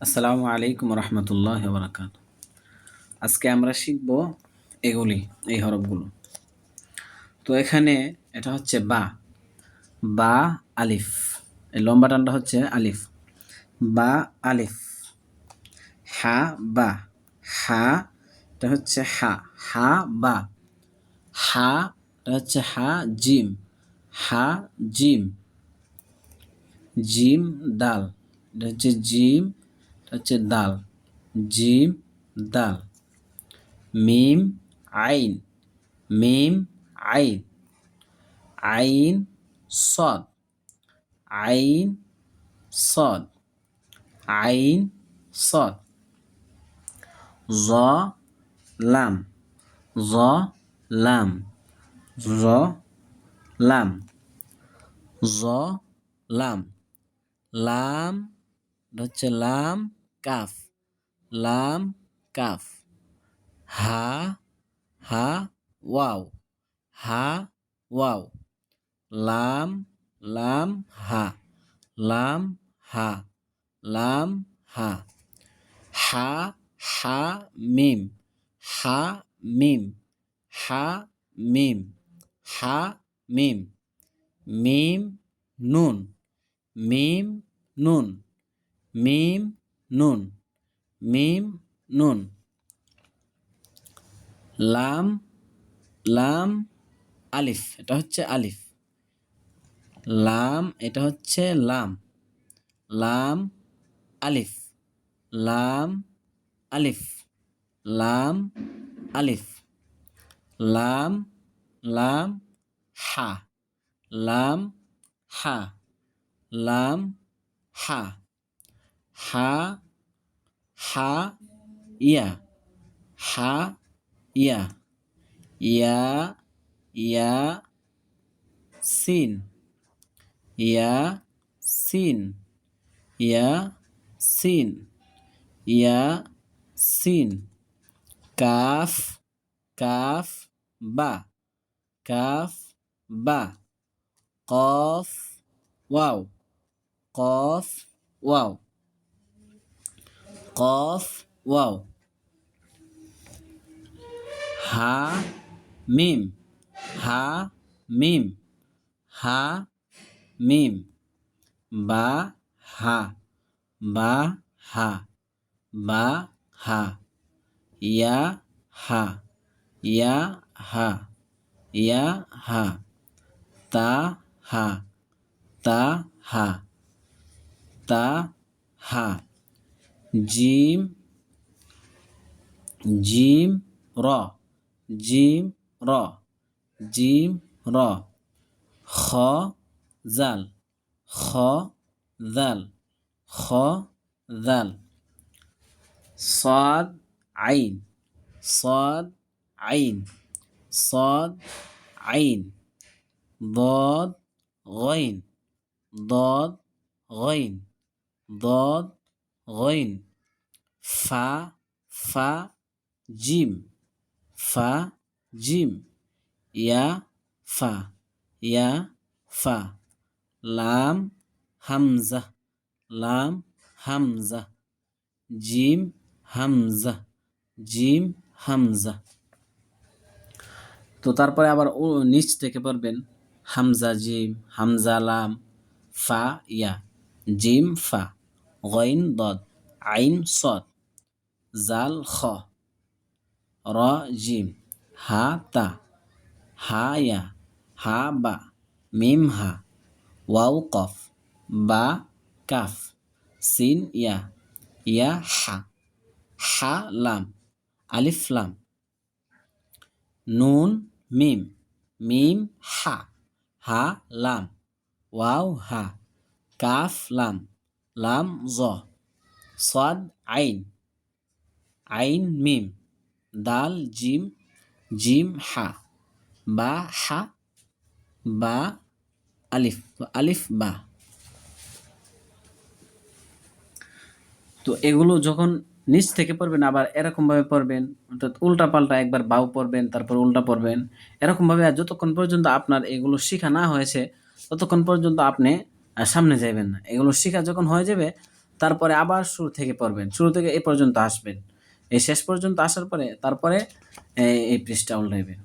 আসসালামু আলাইকুম রহমতুল্লাহ বরাকাত। আজকে আমরা শিখব এগুলি, এই হরফগুলো। তো এখানে এটা হচ্ছে বা বা, আলিফ। এই লম্বা টানটা হচ্ছে আলিফ। বা, আলিফ। হা, বা। হা, এটা হচ্ছে হা। হা, বা। হা, এটা হচ্ছে হা, জিম। হা, জিম। জিম, দাল। এটা হচ্ছে জিম হচ্ছে দাল। জিম, দাল। মিম, আইন। মিম, আইন। আইন, সদ। আইন সদ। আইন, সদ। জ, লাম। জ লাম। জ লাম। জ, লাম। লাম হচ্ছে লাম কাফ। লাম কাফ। হা হা, ওয়াও। হা, ওয়াও। লাম লাম, হা। লাম হা। লাম, হা। হা হা, মিম। হা মিম। হা মিম। হা, মিম। মিম, নুন। মিম, নুন। মিম নুন মিম নুন। লাম লাম, আলিফ, এটা হচ্ছে আলিফ। লাম, এটা হচ্ছে লাম। লাম, আলিফ। লাম আলিফ। লাম আলিফ। লাম লাম, হা। লাম হা। লাম, হা। হা হা ইয়া হা ইয়া ইয়া ইয়া সিন ইয়া সিন ইয়া সিন ইয়া সিন কাফ কাফ বা কাফ বা কফ ওয়াও কফ ওয়াও কফ ওয়াও হা মিম হা মিম হা মিম বা হা বা হা বা হা ইয়া হা ইয়া হা ইয়া হা তা হা তা হা তা হা جيم جيم را جيم را جيم را. خا ذل خا ذل خا ذل صاد عين صاد عين صاد عين. ضاد غين ضاد غين ضاد غين. ফা ফা জিম ফা জিম ইয়া ফা ইয়া ফা লাম হামজা লাম হামজা জিম হামজা জিম হামজা তো তারপরে আবার ও নিচ থেকে পড়বেন, হামজা, জিম, হামজা, লাম, ফা, ইয়া, জিম, ফা, গইন, দদ, আইন, সদ। জাল খ র জিম হা তা হা ইয়া হা বা মিম হা ওয়াও কফ বা কাফ সিন ইয়া ইয়া হা হা লাম আলিফ নুন মিম মিম হা হা লাম ওয়াও হা কাফ লাম লাম জ সাদ আইন আইন মিম, দাল, জিম জিম, হা, বা হা, বা, আলিফ আলিফ, বা। তো এগুলো যখন নিচ থেকে পড়বেন, আবার এরকমভাবে পড়বেন, অর্থাৎ উল্টা পাল্টা একবার বাউ পড়বেন, তারপর উল্টা পড়বেন, এরকমভাবে আর যতক্ষণ পর্যন্ত আপনার এগুলো শেখা না হয়েছে, ততক্ষণ পর্যন্ত আপনি সামনে যাইবেন না। এগুলো শেখা যখন হয়ে যাবে, তারপরে আবার শুরু থেকে পড়বেন, শুরু থেকে এ পর্যন্ত আসবেন। এই শেষ পর্যন্ত আসার পরে তারপরে এই- পৃষ্ঠা উল্টাইবেন